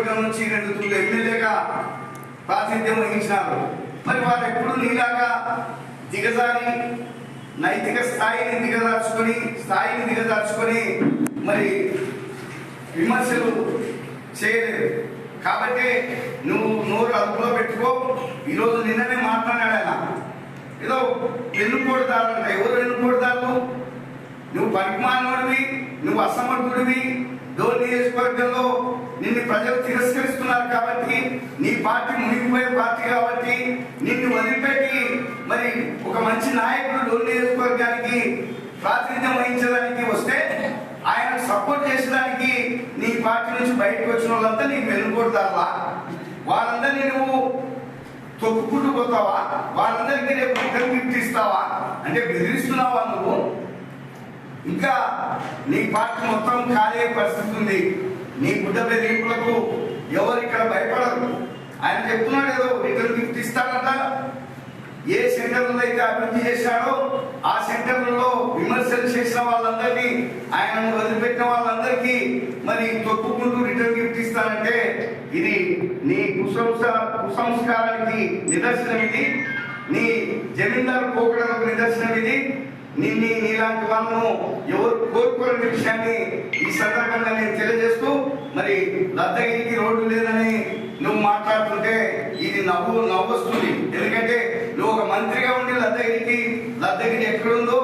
నియోజకవర్గం నుంచి రెండు తూర్లు ఎమ్మెల్యేగా ప్రాతినిధ్యం వహించినారు. మరి వారు ఎప్పుడు నీలాగా దిగజారి నైతిక స్థాయిని దిగదార్చుకొని స్థాయిని దిగదార్చుకొని మరి విమర్శలు చేయలేదు. కాబట్టి నువ్వు నోరు అదుపులో పెట్టుకో. ఈరోజు నిన్ననే మాట్లాడాడు ఆయన. ఏదో ఎన్నుకోడుదారు అంట. ఎవరు ఎన్నుకోడుదారు నువ్వు పరిమాణుడివి నువ్వు అసమర్థుడివి. డోర్ నియోజకవర్గంలో నిన్ను ప్రజలు తిరస్కరిస్తున్నారు కాబట్టి నీ పార్టీ మునిగిపోయే పార్టీ కాబట్టి నిన్ను వదిలిపెట్టి మరి ఒక మంచి నాయకుడు డోర్ నియోజకవర్గానికి ప్రాతినిధ్యం వహించడానికి వస్తే ఆయన సపోర్ట్ చేసడానికి నీ పార్టీ నుంచి బయటకు వచ్చిన వాళ్ళంతా నీకు వెనుకొడతారా వాళ్ళందరినీ నువ్వు తొక్కుకుంటూ పోతావా? వాళ్ళందరికీ రేపు రిటర్న్ ఇస్తావా? అంటే బెదిరిస్తున్నావా నువ్వు? ఇంకా నీ పార్టీ మొత్తం ఖాళీ పరిస్థితి ఉంది. నీ గుడ్డ బెదిరింపులకు ఎవరు ఇక్కడ భయపడరు. ఆయన చెప్తున్నాడు ఏదో రిటర్న్ గిఫ్ట్ ఇస్తాడట. ఏ సెంటర్లో అయితే అభివృద్ధి చేశాడో ఆ సెంటర్లలో విమర్శలు చేసిన వాళ్ళందరినీ ఆయనను వదిలిపెట్టిన వాళ్ళందరికీ మరి తొక్కుకుంటూ రిటర్న్ గిఫ్ట్ ఇస్తానంటే ఇది నీ కుసంస్కార కుసంస్కారానికి నిదర్శనం ఇది నీ జమీందారు పోకడలకు నిదర్శనం ఇది నిన్ను నీలాంటి వాళ్ళను ఎవరు కోరుకోలేని విషయాన్ని ఈ సందర్భంగా నేను తెలియజేస్తూ మరి లద్దగిరికి రోడ్డు లేదని నువ్వు మాట్లాడుతుంటే ఇది నవ్వు నవ్వు వస్తుంది ఎందుకంటే నువ్వు ఒక మంత్రిగా ఉండి లద్దగిరికి లద్దగిరి ఎక్కడుందో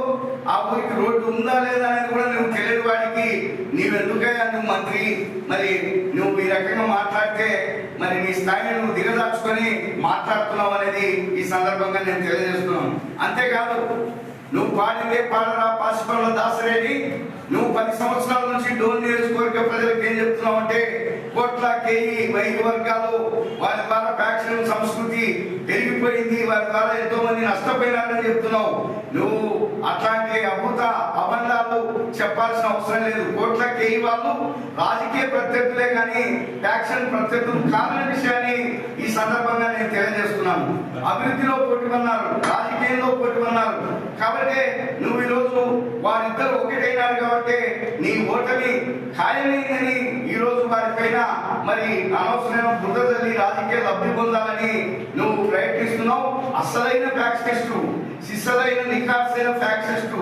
ఆ ఊరికి రోడ్డు ఉందా లేదా అనేది కూడా నువ్వు తెలియని వాడికి నీవెందుకయ్యా నువ్వు మంత్రి? మరి నువ్వు ఈ రకంగా మాట్లాడితే మరి నీ స్థాయిని నువ్వు దిగదాచుకొని మాట్లాడుతున్నావు అనేది ఈ సందర్భంగా నేను తెలియజేస్తున్నాను. అంతేకాదు నువ్వు పాడితే పాడరా పాసిపల్ల దాసరేని నువ్వు పది సంవత్సరాల నుంచి డోన్ నియోజకవర్గ ప్రజలకు ఏం చెప్తున్నావు అంటే కోట్ల కేయి వైద్య వర్గాలు వారి ద్వారా ఫ్యాక్షన్ సంస్కృతి పెరిగిపోయింది వారి ద్వారా ఎంతో మంది నష్టపోయినారని చెప్తున్నావు. నువ్వు అట్లాంటి అద్భుత అబంధాలు చెప్పాల్సిన అవసరం లేదు. కోట్ల కేయి వాళ్ళు రాజకీయ ప్రత్యర్థులే కానీ ఫ్యాక్షన్ ప్రత్యర్థులు కాదని విషయాన్ని ఈ సందర్భంగా నేను తెలియజేస్తున్నాను. అభివృద్ధిలో పోటీ ఉన్నారు రాజకీయ పోటీ ఉన్నారు కాబట్టి నువ్వు ఈరోజు వారిద్దరు ఒకటైనారు కాబట్టి నీ ఓటమి ఖాయమైందని ఈ రోజు వారిపైన మరి అనవసరమైన బుద్ధ రాజకీయ లబ్ధి పొందాలని నువ్వు ప్రయత్నిస్తున్నావు. అసలైన ఫ్యాక్సిస్ట్ సిసలైన నిఖాసైన ఫ్యాక్సిస్ట్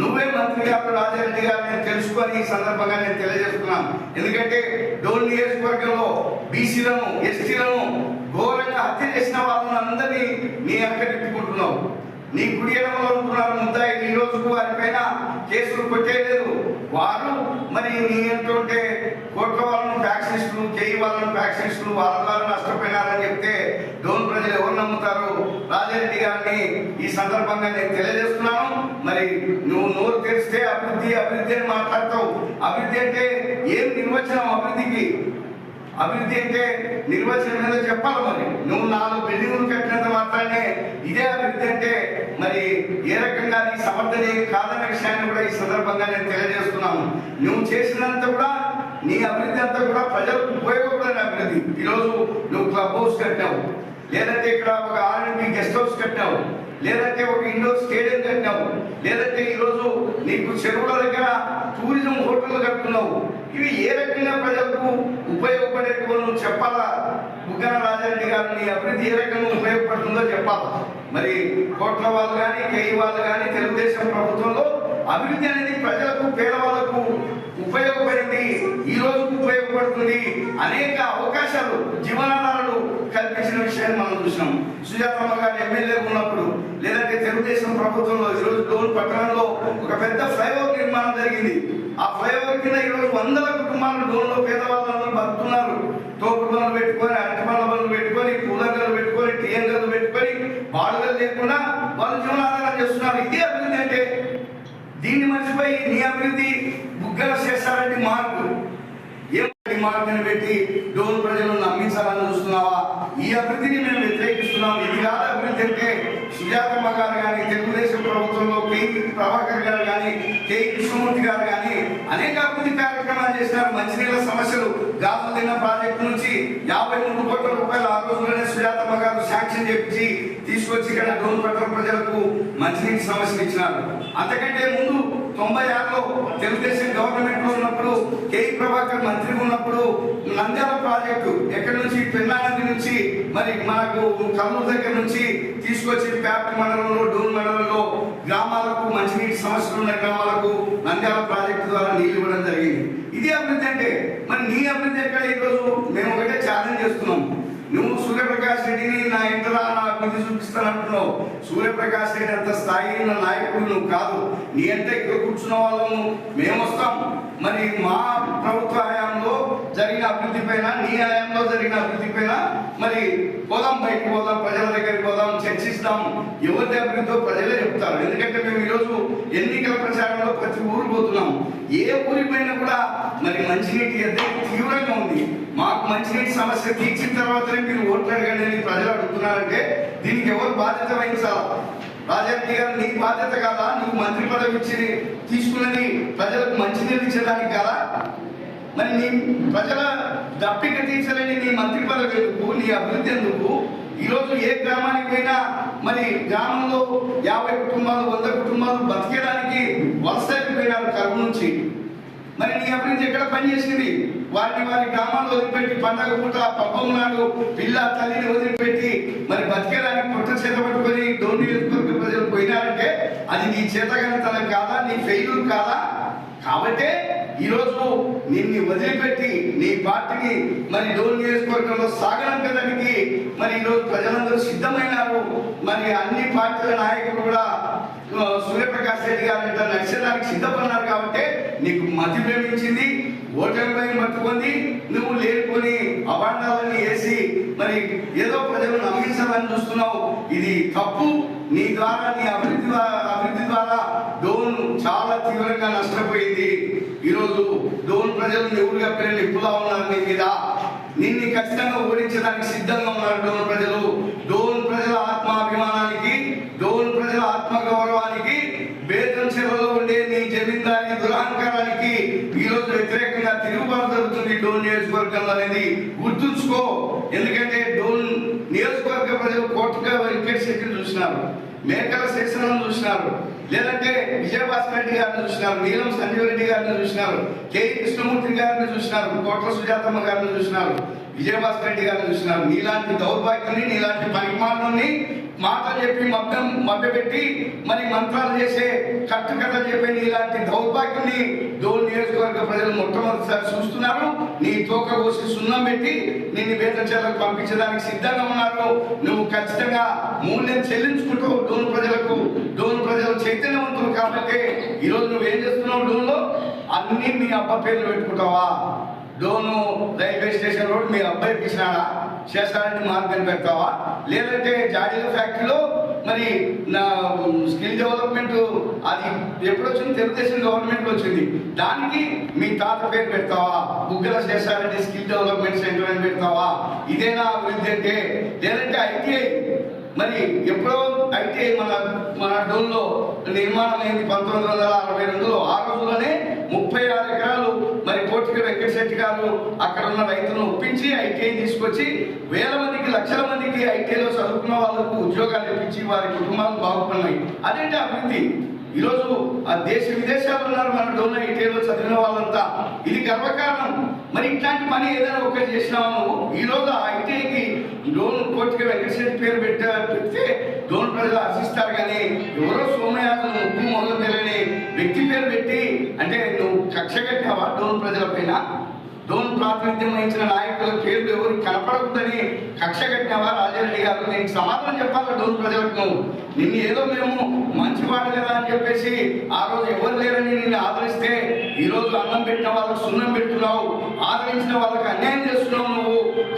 నువ్వే మంత్రి గారు రాజారెడ్డి గారు నేను తెలుసుకొని ఈ సందర్భంగా నేను తెలియజేస్తున్నాను. ఎందుకంటే డోన్ నియోజకవర్గంలో బీసీలను ఎస్టీలను ఘోరంగా హత్య చేసిన వాళ్ళని అందరినీ నీ అక్క తిప్పుకుంటున్నావు నీ కుడి ఎడమలో ఉంటున్నారు ముద్దాయి ఈ రోజుకు వారిపైన కేసులు కొట్టేయలేదు వారు మరి నీ అంటుంటే కోట్ల వాళ్ళను ఫ్యాక్షనిస్టులు చేయి వాళ్ళను ఫ్యాక్షనిస్టులు వాళ్ళ ద్వారా నష్టపోయినారని చెప్తే డోన్ ప్రజలు ఎవరు నమ్ముతారు? రాజారెడ్డి గారిని ఈ సందర్భంగా నేను తెలియజేస్తున్నాను. మరి నువ్వు నోరు తెరిస్తే అభివృద్ధి అభివృద్ధి అని మాట్లాడతావు. అభివృద్ధి అంటే ఏం నిర్వచనం అభివృద్ధికి? అభివృద్ధి అంటే నిర్వచనం ఏదో చెప్పాలి మరి. నువ్వు నాలుగు బిల్డింగ్లు కట్టినంత మాత్రానే ఇదే అభివృద్ధి అంటే మరి ఏ రకంగా నీ సమర్థనే ఏం కాదనే విషయాన్ని కూడా ఈ సందర్భంగా నేను తెలియజేస్తున్నాను. నువ్వు చేసినంత కూడా నీ అభివృద్ధి అంతా కూడా ప్రజలకు ఉపయోగపడిన అభివృద్ధి. ఈరోజు నువ్వు క్లబ్ హౌస్ కట్టావు. లేదంటే ఇక్కడ ఒక ఆర్ఎండ్బి గెస్ట్ హౌస్ కట్టావు. లేదంటే ఒక ఇండోర్ స్టేడియం కట్టినావు. లేదంటే ఈరోజు నీకు చెరువుల దగ్గర టూరిజం హోటల్ కట్టుకున్నావు. ఇవి ఏ రకంగా ప్రజలకు ఉపయోగపడేటువంటి నువ్వు చెప్పాలా? బుగ్గన రాజారెడ్డి గారిని అభివృద్ధి ఏ రకంగా ఉపయోగపడుతుందో చెప్పాలా? మరి కోట్ల వాళ్ళు కానీ కేయి వాళ్ళు కానీ తెలుగుదేశం ప్రభుత్వంలో అభివృద్ధి అనేది ప్రజలకు పేదవాళ్ళకు ఉపయోగపడింది. ఈ రోజు ఉపయోగపడుతుంది అనేక అవకాశాలు జీవనాధారాలు కల్పించిన విషయాన్ని మనం చూసినాం. సుజాతమ్మ గారు ఎమ్మెల్యే ఉన్నప్పుడు లేదంటే తెలుగుదేశం ప్రభుత్వంలో ఈరోజు రోజు పట్టణంలో ఒక పెద్ద ఫ్లైఓవర్ నిర్మాణం జరిగింది. ఆ ఫ్లైఓవర్ కింద ఈరోజు వందల కుటుంబాలు డోన్లో పేదవాళ్ళందరూ బతుకున్నారు తోపుడు పనులు పెట్టుకొని అరటి పనుల పనులు పెట్టుకొని పూలంగలు పెట్టుకొని టీఎంగలు పెట్టుకొని బాడుగలు లేకుండా వాళ్ళు జీవనాధారం చేస్తున్నారు. ఇదే అభివృద్ధి అంటే దీన్ని మర్చిపోయి నీ అభివృద్ధి బుగ్గల చేస్తారంటే మార్పు. ఏం పెట్టి డోన్ ప్రజలను నమ్మించాలని చూస్తున్నావా? ఈ అభివృద్ధిని మేము వ్యతిరేకిస్తున్నాం. ఇది కాదు అభివృద్ధి అంటే సుజాతమ్మ గారు కానీ తెలుగుదేశం ప్రభుత్వంలో కె. ప్రభాకర్ గారు కానీ కె. కృష్ణమూర్తి గారు కానీ అనేక అభివృద్ధి కార్యక్రమాలు చేసినారు. మంచినీళ్ళ సమస్యలు గాజు తిన్న ప్రాజెక్టు నుంచి యాభై మూడు కోట్ల రూపాయలు ఆ రోజుల్లోనే సుజాతమ్మ గారు శాంక్షన్ చేపించి తీసుకొచ్చి ఇక్కడ డోన్ పట్టణ ప్రజలకు మంచినీటి సమస్యలు ఇచ్చినారు. అంతకంటే ముందు తొంభై ఆరులో తెలుగుదేశం గవర్నమెంట్లో ఉన్నప్పుడు కేఈ ప్రభాకర్ మంత్రి ఉన్నప్పుడు నంద్యాల ప్రాజెక్టు ఎక్కడి నుంచి? పెన్నా నది నుంచి. మరి మనకు కర్నూలు దగ్గర నుంచి తీసుకొచ్చి ప్యాప్ మండలంలో డూన్ మండలంలో గ్రామాలకు మంచినీటి సమస్యలు ఉన్న గ్రామాలకు నంద్యాల ప్రాజెక్టు ద్వారా నీళ్ళు ఇవ్వడం జరిగింది. ఇది అభివృద్ధి అంటే మరి నీ అభివృద్ధి ఎక్కడ ఈరోజు? మేము ఒకటే ఛాలెంజ్ చేస్తున్నాం. నువ్వు సూర్యప్రకాష్ రెడ్డిని నా ఇంట్లో నా చూపిస్తానంటున్నావు. సూర్యప్రకాష్ రెడ్డి అంత స్థాయి ఉన్న నాయకుడు నువ్వు కాదు. నీ అంటే ఇక్కడ కూర్చున్న వాళ్ళము. మేము వస్తాం మరి మా ప్రభుత్వ అభివృద్ధి పైన నీ ఆయంలో జరిగిన అభివృద్ధి పైన మరి పోదాం బయటకు పోదాం ప్రజల దగ్గరికి పోదాం చర్చిస్తాం. ఎవరి అభివృద్ధో ప్రజలే చెప్తారు. ఎందుకంటే మేము ఈరోజు ఎన్నికల ప్రచారంలో ప్రతి ఊరు పోతున్నాం. ఏ ఊరి పైన కూడా మరి మంచినీటి ఎద్దడి తీవ్రంగా ఉంది. మాకు మంచినీటి సమస్య తీర్చిన తర్వాతనే మీరు ఓట్లు అడగండి ప్రజలు అడుగుతున్నారంటే దీనికి ఎవరు బాధ్యత వహించాలా? రాజారెడ్డి గారు నీ బాధ్యత కాదా? నీకు మంత్రి పదవి ఇచ్చి తీసుకున్నది ప్రజలకు మంచినీళ్ళు ఇచ్చేదానికి కాదా? మరి నీ ప్రజల దప్పిక తీర్చలేని నీ మంత్రి పదవి ఎందుకు నీ అభివృద్ధి ఎందుకు? ఈరోజు ఏ గ్రామానికి పోయినా మరి గ్రామంలో యాభై కుటుంబాలు వంద కుటుంబాలు బతికేయడానికి వలస అయిపోయినారు కరువు నుంచి. మరి నీ అభివృద్ధి ఎక్కడ పనిచేసింది? వారిని వారి గ్రామాల్లో వదిలిపెట్టి పండగ పూట పబ్బం నాడు పిల్ల తల్లిని వదిలిపెట్టి మరి బతికేదానికి పుట్ట చేత పట్టుకొని డోని నియోజకవర్గ ప్రజలు పోయినారంటే అది నీ చేతగానితనం కాదా? నీ ఫెయిల్ కాదా? కాబట్టే ఈరోజు నిన్ను వదిలిపెట్టి నీ పార్టీని మరి డోన్ నియోజకవర్గంలో సాగనంపేదానికి మరి ఈరోజు ప్రజలందరూ సిద్ధమైనారు. మరి అన్ని పార్టీల నాయకులు కూడా సూర్యప్రకాష్ రెడ్డి గారు ఇంత నడిచేదానికి సిద్ధపడినారు కాబట్టి నీకు మతి ప్రేమించింది ఓటమి పైన పట్టుకుంది నువ్వు లేనుకొని అభాండాలని వేసి మరి ఏదో ప్రజలు నమ్మించాలని చూస్తున్నావు. ఇది తప్పు. నీ ద్వారా నీ అభివృద్ధి ద్వారా- అభివృద్ధి ద్వారా డోన్ చాలా తీవ్రంగా నష్టపోయింది. ఈరోజు డోన్ ప్రజలు ఎవరుగా చెప్పిన నిప్పులా ఉన్నారు నీ మీద. నిన్ను ఖచ్చితంగా ఓడించడానికి సిద్ధంగా ఉన్నారు డోన్ ప్రజలు. డోన్ ప్రజల ఆత్మాభిమానానికి డోన్ ప్రజల ఆత్మ గౌరవానికి బేతం చెరువులో ఉండే నీ జమీందారి దురహంకారానికి ఈ రోజు వ్యతిరేకంగా తిరుగుబాటు జరుగుతుంది డోన్ నియోజకవర్గంలో అనేది. గుర్తుంచుకో ఎందుకంటే డోన్ నియోజకవర్గ ప్రజలు కోటగా వెంకట శెట్టిని చూసినారు. మేకల శేషలను చూసినారు. లేదంటే విజయభాస్కర్ రెడ్డి గారిని చూసినారు నీలం సంజీవ్ రెడ్డి గారిని చూసినారు కె. కృష్ణమూర్తి గారిని చూసినారు కోట్ల సుజాతమ్మ గారిని చూసినారు విజయభాస్కర్ రెడ్డి గారిని చూసినారు. నీలాంటి దౌర్భాగ్యుని నీలాంటి పరిమాణాన్ని మాటలు చెప్పి మభ్యం మభ్యపెట్టి మరి మంత్రాలు చేసే కట్టు కథలు చెప్పే నీలాంటి దౌర్భాగ్యుని ధోని నియోజకవర్గ ప్రజలు మొట్టమొదటిసారి చూస్తున్నారు. నీ తోక కోసి సున్నం పెట్టి నిన్ను వేతచాలకు పంపించడానికి సిద్ధంగా ఉన్నారు. నువ్వు ఖచ్చితంగా మూల్యం చెల్లించుకుంటావు డోన్ ప్రజలకు డోన్ ప్రజలు చైతన్యవంతులు కాబట్టి ఈరోజు నువ్వేం చేస్తున్నావు డోన్లో? అన్ని మీ అబ్బ పేర్లు పెట్టుకుంటావా? డోను రైల్వే స్టేషన్ రోడ్ మీ అబ్బాయి పిలిచినాడా చేస్తానంటే మార్గం పెడతావా? లేదంటే జాడీల ఫ్యాక్టరీలో మరి నా స్కిల్ డెవలప్మెంట్ అది ఎప్పుడు వచ్చింది తెలుగుదేశం గవర్నమెంట్ వచ్చింది. దానికి మీ తాత పేరు పెడతావా? బుగ్గల చేశారంటే స్కిల్ డెవలప్మెంట్ సెంటర్ అని పెడతావా? ఇదేనా అభివృద్ధి అంటే లేదంటే ఐటీఐ? మరి ఎప్పుడో ఐటీఐ మన మన డోన్లో నిర్మాణం అయింది పంతొమ్మిది వందల అరవై రెండులో. ఆ రోజులోనే ముప్పై ఆరు ఎకరాలు మరి కోటికి వెంకటశెట్టి గారు అక్కడ ఉన్న రైతులను ఒప్పించి ఐటీఐ తీసుకొచ్చి వేల మందికి లక్షల మందికి ఐటీఐలో చదువుకున్న వాళ్ళకు ఉద్యోగాలు ఇప్పించి వారి కుటుంబాలు బాగుపడినాయి. అదేంటి అభివృద్ధి? ఈరోజు ఆ దేశ విదేశాలు ఉన్నారు మన డోన్ ఐటీఐలో చదివిన వాళ్ళంతా. ఇది గర్వకారణం. మరి ఇట్లాంటి పని ఏదైనా ఒకటి చేసినాము ఈ రోజు ఆ ఐటీఐకి డోన్ కోటికి వెంకటశెట్టి పేరు పెట్టా పెడితే డోన్ ప్రజలు ఆశిస్తారు కానీ ఎవరో సోమయాజు ముక్కు మొదలు తెలియని వ్యక్తి పేరు పెట్టి కట్టావా డోన్ ప్రజల పైన డోన్ ప్రాతినిధ్యం వహించిన నాయకుల పేర్లు ఎవరు కనపడకూడదని కక్ష కట్టిన వారు రాజారెడ్డి గారు నేను సమాధానం చెప్పాలి డోన్ ప్రజలకు? నిన్ను ఏదో మేము మంచివాడు కదా అని చెప్పేసి ఆ రోజు ఎవరు లేరని నిన్ను ఆదరిస్తే ఈ రోజు అన్నం పెట్టిన వాళ్ళకు సున్నం పెట్టున్నావు ఆదరించిన వాళ్ళకి అన్యాయం చేస్తున్నావు నువ్వు.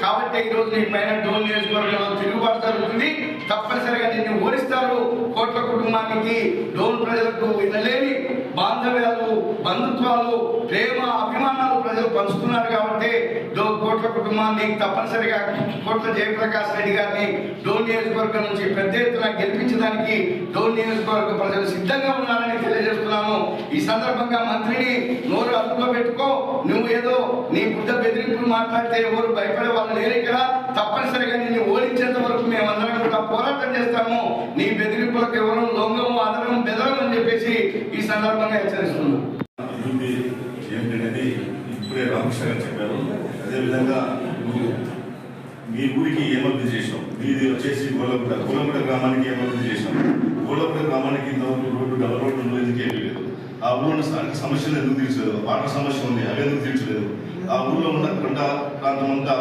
కాబట్టి ఈ రోజు నీ పైన డోల్ నియోజకవర్గంలో తిరుగుబాటు జరుగుతుంది. తప్పనిసరిగా నిన్ను ఓడిస్తారు కోట్ల కుటుంబానికి డోన్ ప్రజలకు వినలేని బాంధవ్యాలు బంధుత్వాలు ప్రేమ అభిమానాలు ప్రజలు పంచుతున్నారు కాబట్టి డో కోట్ల కుటుంబాన్ని తప్పనిసరిగా కోట్ల జయప్రకాష్ రెడ్డి గారిని డోన్ నియోజకవర్గం నుంచి పెద్ద ఎత్తున గెలిపించడానికి డోన్ నియోజకవర్గ ప్రజలు సిద్ధంగా ఉన్నారని తెలియజేస్తున్నాము. ఈ సందర్భంగా మంత్రిని నోరు అదుపులో పెట్టుకో. నువ్వు ఏదో నీ బుద్ధ మాట్లాడితే ఎవరు భయపడే వాళ్ళు లేరు ఇక్కడ. తప్పనిసరిగా నిన్ను ఓడించేంత వరకు మేమందరం కూడా పోరాటం చేస్తాము. నీ బెదిరింపులకు ఎవరు లొంగము ఆదరం బెదరం అని చెప్పేసి ఈ సందర్భంగా హెచ్చరిస్తున్నాం. ఏంటనేది ఇప్పుడే రామకృష్ణ గారు చెప్పారు. అదేవిధంగా నువ్వు మీ ఊరికి ఏం అభివృద్ధి మీది వచ్చేసి గోలగుడ గోలగుడ గ్రామానికి ఏం అభివృద్ధి చేసినావు గ్రామానికి ఇంతవరకు రోడ్డు డబల్ రోడ్డు నువ్వు ఎందుకు ఏమీ లేదు. ఆ ఊళ్ళో స్థానిక సమస్యలు ఎందుకు తీర్చలేదు? వాటర్ సమస్య ఉంది అవి ఎందుకు తీర్చలేదు? ఆ ఊళ్ళో ఉన్న కొండ ప్రాంతం అంతా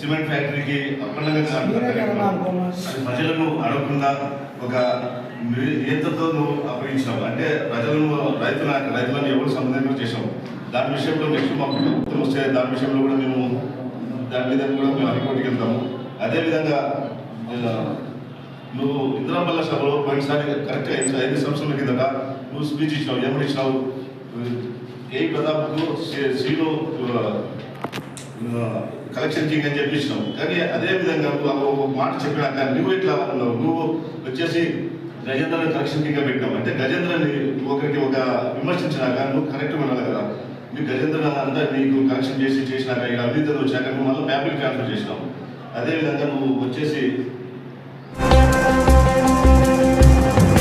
సిమెంట్ ఫ్యాక్టరీకి అప్పనంగా అది ప్రజలను అడగకుండా ఒక నియంత్రణతో నువ్వు అప్పగించినావు అంటే ప్రజలను రైతుల రైతులను ఎవరు సంబంధం చేసావు దాని విషయంలో నెక్స్ట్ మాకు ప్రభుత్వం వస్తే దాని విషయంలో కూడా మేము దాని మీద కూడా మేము హైకోర్టుకి వెళ్తాము. అదేవిధంగా నువ్వు ఇంద్రామల్ల సభలో పోయినసారి కరెక్ట్ ఐదు సంవత్సరాల కిందట నువ్వు స్పీచ్ ఇచ్చినావు ఏమని ఇచ్చినావు ఏ ప్రతాప్కు శ్రీ- కలెక్షన్ కింగ్ అని చెప్పించినావు కానీ అదే విధంగా ఒక మాట చెప్పినాక నువ్వు ఎట్లా ఉన్నావు నువ్వు వచ్చేసి గజేంద్రని కలెక్షన్ కింగ్ పెట్టినావు. అంటే గజేంద్రని ఒకరికి ఒక విమర్శించినాక నువ్వు కరెక్ట్ ఉండాలి కదా. నీకు గజేంద్ర అంతా నీకు కలెక్షన్ చేసి చేసినాక ఇక అభివృద్ధి వచ్చాక నువ్వు మళ్ళీ ఫ్యామిలీ ట్రాన్స్ఫర్ చేసినావు. అదే విధంగా నువ్వు వచ్చేసి